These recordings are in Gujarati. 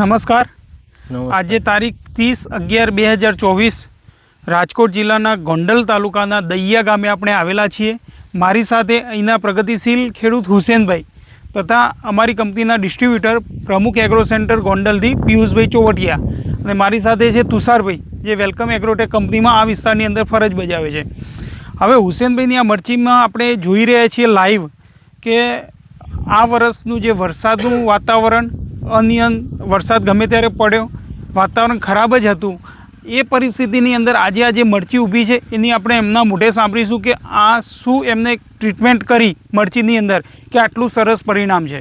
નમસ્કાર. આજે તારીખ ત્રીસ અગિયાર બે હજાર ચોવીસ રાજકોટ જિલ્લાના ગોંડલ તાલુકાના દૈયા ગામે આપણે આવેલા છીએ. મારી સાથે અહીંના પ્રગતિશીલ ખેડૂત હુસેનભાઈ તથા અમારી કંપનીના ડિસ્ટ્રીબ્યુટર પ્રમુખ એગ્રો સેન્ટર ગોંડલથી પિયુષભાઈ ચોવટિયા અને મારી સાથે છે તુષારભાઈ જે વેલકમ એગ્રોટેક કંપનીમાં આ વિસ્તારની અંદર ફરજ બજાવે છે. હવે હુસેનભાઈની આ મરચીમાં આપણે જોઈ રહ્યા છીએ લાઈવ કે આ વર્ષનું જે વરસાદનું વાતાવરણ અનિયન વરસાદ ગમે ત્યારે પડ્યો વાતાવરણ ખરાબ જ હતું. એ પરિસ્થિતિની અંદર આજે આ જે મરચી ઊભી છે એની આપણે એમના મોઢે સાંભળીશું કે આ શું એમને ટ્રીટમેન્ટ કરી મરચીની અંદર કે આટલું સરસ પરિણામ છે.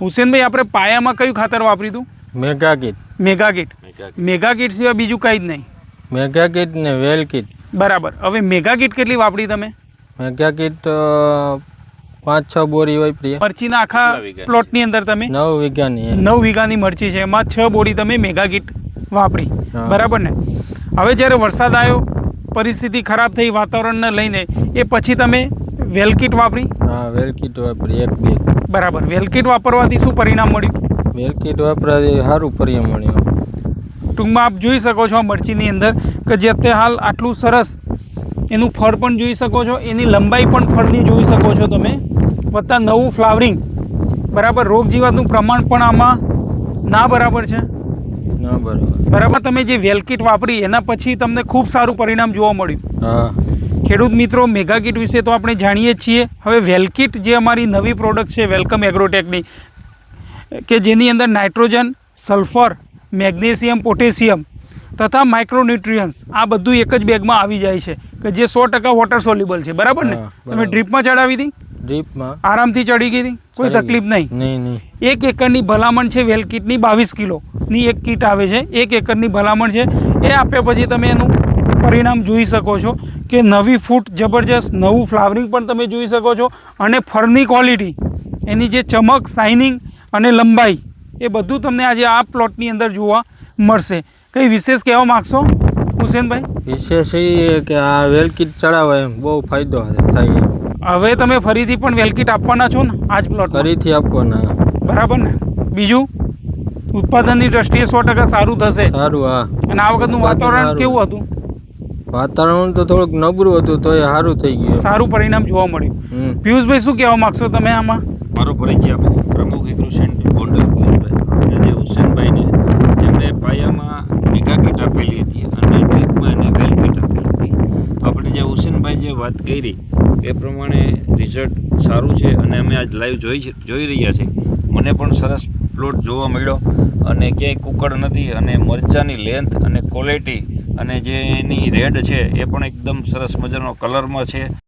હુસેનભાઈ આપણે પાયામાં કયું ખાતર વાપર્યું હતું mega mega kit. Mega kit mega kit સિવાય બીજું કંઈ જ નહીં. મેગા કીટ ને વેલ કીટ બરાબર. હવે મેગા કીટ કેટલી વાપરી તમે? મેગા કીટ અ, પાંચ છ બોરી હોય પ્રિય. મરચીના આખા પ્લોટની અંદર તમે નવ વીઘાની. નવ વીઘાની મરચી છે. એમાં છ બોરી તમે મેગા કીટ વાપરી બરાબર ને? હવે જ્યારે વરસાદ આવ્યો પરિસ્થિતિ ખરાબ થઈ વાતાવરણને લઈને એ પછી તમે વેલકીટ વાપરી? હા વેલકીટ વાપરી એક બે. બરાબર. વેલકીટ વાપરવાથી શું પરિણામ મળ્યું? વેલકીટ વાપરવાથી સારું પરિણામ મળ્યું. ટૂંકમાં આપ જોઈ શકો છો આ મરચીની અંદર કે જે અત્યારે હાલ આટલું સરસ એનું ફળ પણ જોઈ શકો છો. એની લંબાઈ પણ ફળની જોઈ શકો છો તમે. વત્તા નવું ફ્લાવરિંગ. બરાબર રોગ જીવાતનું પ્રમાણ પણ આમાં ના બરાબર છે. બરાબર. બરાબર તમે જે વેલકીટ વાપરી એના પછી તમને ખૂબ સારું પરિણામ જોવા મળ્યું. ખેડૂત મિત્રો મેગા કીટ વિશે તો આપણે જાણીએ છીએ. હવે વેલકીટ જે અમારી નવી પ્રોડક્ટ છે વેલકમ એગ્રોટેકની કે જેની અંદર નાઇટ્રોજન સલ્ફર મેગ્નેશિયમ પોટેશિયમ તથા માઇક્રોન્યુટ્રિયન્સ આ બધું એક જ બેગમાં આવી જાય છે કે જે સો ટકા વોટર સોલ્યુબલ છે. બરાબર ને? તમે ડ્રીપમાં ચડાવી હતી ડ્રીપમાં આરામથી ચડી ગઈ હતી કોઈ તકલીફ નહીં. એક એકરની ભલામણ છે વેલ કીટની બાવીસ કિલોની એક કીટ આવે છે. એક એકરની ભલામણ છે. એ આપ્યા પછી તમે એનું પરિણામ જોઈ શકો છો કે નવી ફૂટ જબરજસ્ત નવું ફ્લાવરિંગ પણ તમે જોઈ શકો છો અને ફળની ક્વોલિટી એની જે ચમક શાઇનિંગ અને લંબાઈ એ બધું તમને આજે આ પ્લોટની અંદર જોવા મળશે. કંઈ વિશેષ કહેવા માગશો હુસેનભાઈ? વિશેષ એ કે આ વેલકીટ ચડાવવા એમ બહુ ફાયદો થાય હવે તમે ફરીથી પણ વેલકીટ આપવાના છો ને આજ પ્લોટ ફરીથી આપવાના બરાબર ને? બીજું? ઉત્પાદનની દ્રષ્ટિએ સો ટકા સારું થશે. સારું હા. અને આ વખતનું વાતાવરણ કેવું હતું? વાતાવરણ તો થોડુંક નબળું હતું તો એ સારું થઈ ગયું. સારું પરિણામ જોવા મળ્યું. પિયુષભાઈ શું કહેવા માંગશો તમે આમાં? મારો પરિચય આપે. પ્રમુખ એગ્રો સેન્ટર ગોંડલ પિયુષભાઈ અને જે હુસેનભાઈને જેમણે પાયામાં મેગા કીટ આપેલી હતી અને ડ્રીપમાં એને વેલ કીટ આપેલી હતી તો આપણે જે હુસેનભાઈ જે વાત કરી, એ પ્રમાણે રિઝલ્ટ સારું છે અને અમે આજ લાઈવ જોઈ જોઈ રહ્યા છીએ મને પણ સરસ પ્લોટ જોવા મળ્યો અને ક્યાંય કુકડ નથી અને મરચાની લેન્થ અને ક્વોલિટી અને જે એની રેડ છે, એ પણ એકદમ સરસ મજાનો કલરમાં છે.